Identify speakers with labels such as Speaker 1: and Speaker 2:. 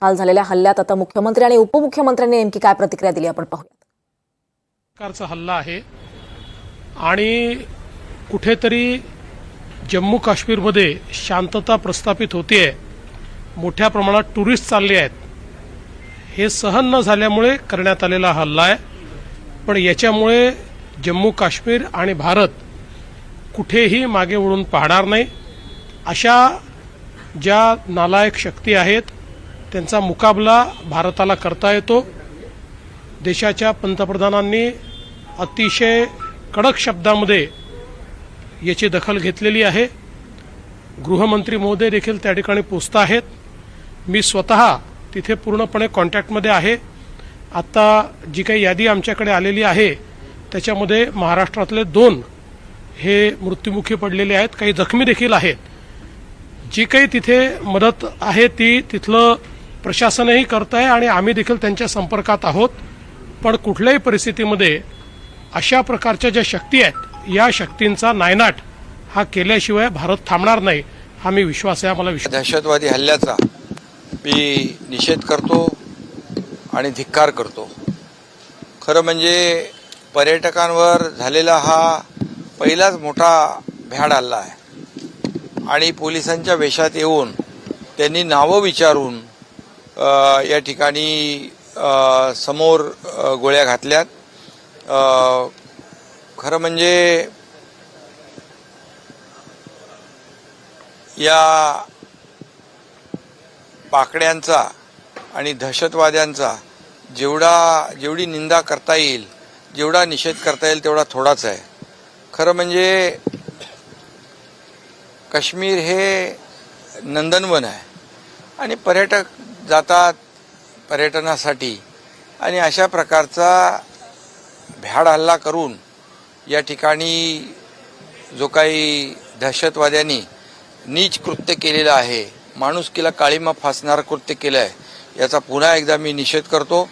Speaker 1: काल झालेल्या हल्ल्यात आता मुख्यमंत्री आणि उपमुख्यमंत्र्यांनी नेमकी काय प्रतिक्रिया दिली आपण पाहूयात.
Speaker 2: प्रकारचा हल्ला आहे. आणि कुठेतरी जम्मू काश्मीरमध्ये शांतता प्रस्थापित होतीये. मोठ्या प्रमाणात टुरिस्ट चालले आहेत. हे सहन न झाल्यामुळे करण्यात आलेला हल्ला आहे. पण याच्यामुळे जम्मू काश्मीर आणि भारत कुठेही मागे वळून पाहणार नाही. अशा ज्या नालायक शक्ती आहेत त्यांचा मुकाबला भारताला करता येतो. देशाच्या पंतप्रधानांनी अतिशय कडक शब्दामध्ये याची दखल घेतलेली आहे. गृहमंत्री महोदय देखील त्या ठिकाणी पोचत आहेत. मी स्वतः तिथे पूर्णपणे कॉन्टॅक्टमध्ये आहे. आत्ता जी काही यादी आमच्याकडे आलेली आहे त्याच्यामध्ये महाराष्ट्रातले दोन हे मृत्युमुखी पडलेले आहेत. काही जखमी देखील आहेत. जी काही तिथे मदत आहे ती तिथलं प्रशासनही करत आहे आणि आम्ही देखील त्यांच्या संपर्कात आहोत. पण कुठल्याही परिस्थितीमध्ये अशा प्रकारच्या ज्या शक्ती आहेत या शक्तींचा नायनाट हा केल्याशिवाय भारत थांबणार नाही हा मी विश्वास आहे आम्हाला विश्वास
Speaker 3: दहशतवादी हल्ल्याचा मी निषेध करतो आणि धिक्कार करतो. खरं म्हणजे पर्यटकांवर झालेला हा पहिलाच मोठा भ्याड हल्ला आहे. आणि पोलिसांच्या वेशात येऊन त्यांनी नावं विचारून या ठिकाणी समोर गोळ्या घातल्यात. खरं म्हणजे या पाकड्यांचा आणि दहशतवाद्यांचा जेवढा जेवढी निंदा करता येईल जेवढा निषेध करता येईल तेवढा थोडाच आहे. खरं म्हणजे काश्मीर हे नंदनवन आहे. आणि पर्यटक जातात पर्यटनासाठी. आणि अशा प्रकारचा भ्याड हल्ला करून या ठिकाणी जो काही दहशतवाद्यांनी नीच कृत्य केलेलं आहे माणुसकीला काळीमा फासणारं कृत्य केलं आहे याचा पुन्हा एकदा मी निषेध करतो.